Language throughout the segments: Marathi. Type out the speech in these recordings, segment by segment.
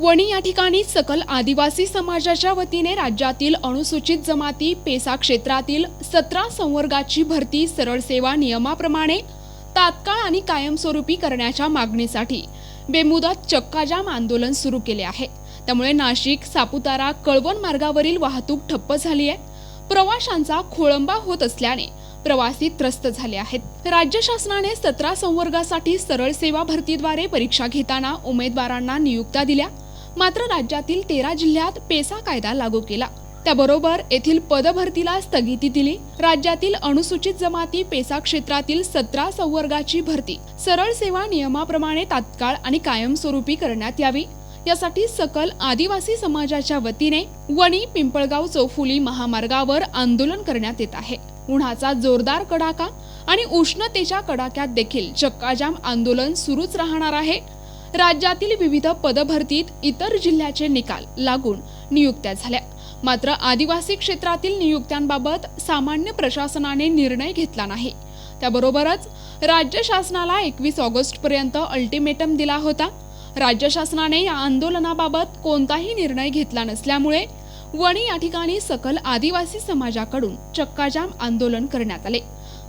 वणी या ठिकाणी सकल आदिवासी समाजाच्या वतीने राज्यातील अनुसूचित जमाती पेसा क्षेत्रातील सतरा संवर्गाची भरती सरळ सेवा नियमाप्रमाणे तात्काळ आणि कायमस्वरूपी करण्याच्या मागणीसाठी बेमुदत चक्काजाम आंदोलन सुरू केले आहे. त्यामुळे नाशिक सापुतारा कळवण मार्गावरील वाहतूक ठप्प झाली आहे. प्रवाशांचा खोळंबा होत असल्याने प्रवासी त्रस्त झाले आहेत. राज्य शासनाने सतरा संवर्गासाठी सरळ सेवा भरतीद्वारे परीक्षा घेताना उमेदवारांना नियुक्त्या दिल्या. मात्र राज्यातील तेरा जिल्ह्यात पेसा कायदा लागू केला. त्याबरोबर येथील पदभरतीला स्थगिती दिली. राज्यातील अनुसूचित जमाती पेसा क्षेत्रातील सतरा संवर्गाची भरती. सरळ सेवा नियमाप्रमाणे तात्काळ आणि कायमस्वरूपी करण्यात यावी. यासाठी सकल आदिवासी समाजाच्या वतीने वणी पिंपळगाव चौफुली महामार्गावर आंदोलन करण्यात येत आहे. उन्हाचा जोरदार कडाका आणि उष्णतेच्या कडाक्यात देखील चक्काजाम आंदोलन सुरूच राहणार आहे. राज्यातील विविध पदभरतीत इतर जिल्ह्याचे निकाल लागून नियुक्त्या झाल्या. मात्र आदिवासी क्षेत्रातील नियुक्त्यांबाबत सामान्य प्रशासनाने निर्णय घेतला नाही. त्याबरोबरच राज्य शासनाला एकवीस ऑगस्ट पर्यंत अल्टिमेटम दिला होता. राज्य शासनाने या आंदोलनाबाबत कोणताही निर्णय घेतला नसल्यामुळे वणी या ठिकाणी सकल आदिवासी समाजाकडून चक्काजाम आंदोलन करण्यात आले.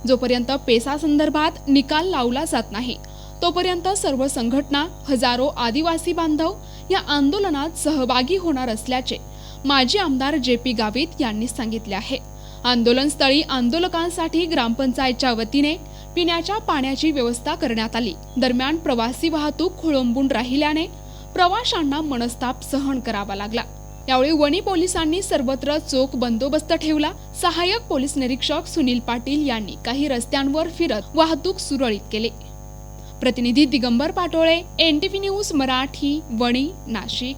जोपर्यंत पेसा संदर्भात निकाल लावला जात नाही तोपर्यंत सर्व संघटना हजारो आदिवासी बांधव या आंदोलनात सहभागी होणार असल्याचे माजी आमदार जे पी गावित यांनी सांगितले आहे. आंदोलनस्थळी आंदोलकांसाठी ग्रामपंचायतच्या वतीने पिण्याच्या पाण्याची व्यवस्था करण्यात आली. दरम्यान प्रवासी वाहतूक खोळंबून राहिल्याने प्रवाशांना मनस्ताप सहन करावा लागला. यावेळी वणी पोलिसांनी सर्वत्र चोख बंदोबस्त ठेवला. सहाय्यक पोलीस निरीक्षक सुनील पाटील यांनी काही रस्त्यांवर फिरत वाहतूक सुरळीत केली. प्रतिनिधी दिगंबर पाटोळे एनटीव्ही न्यूज मराठी वणी नाशिक.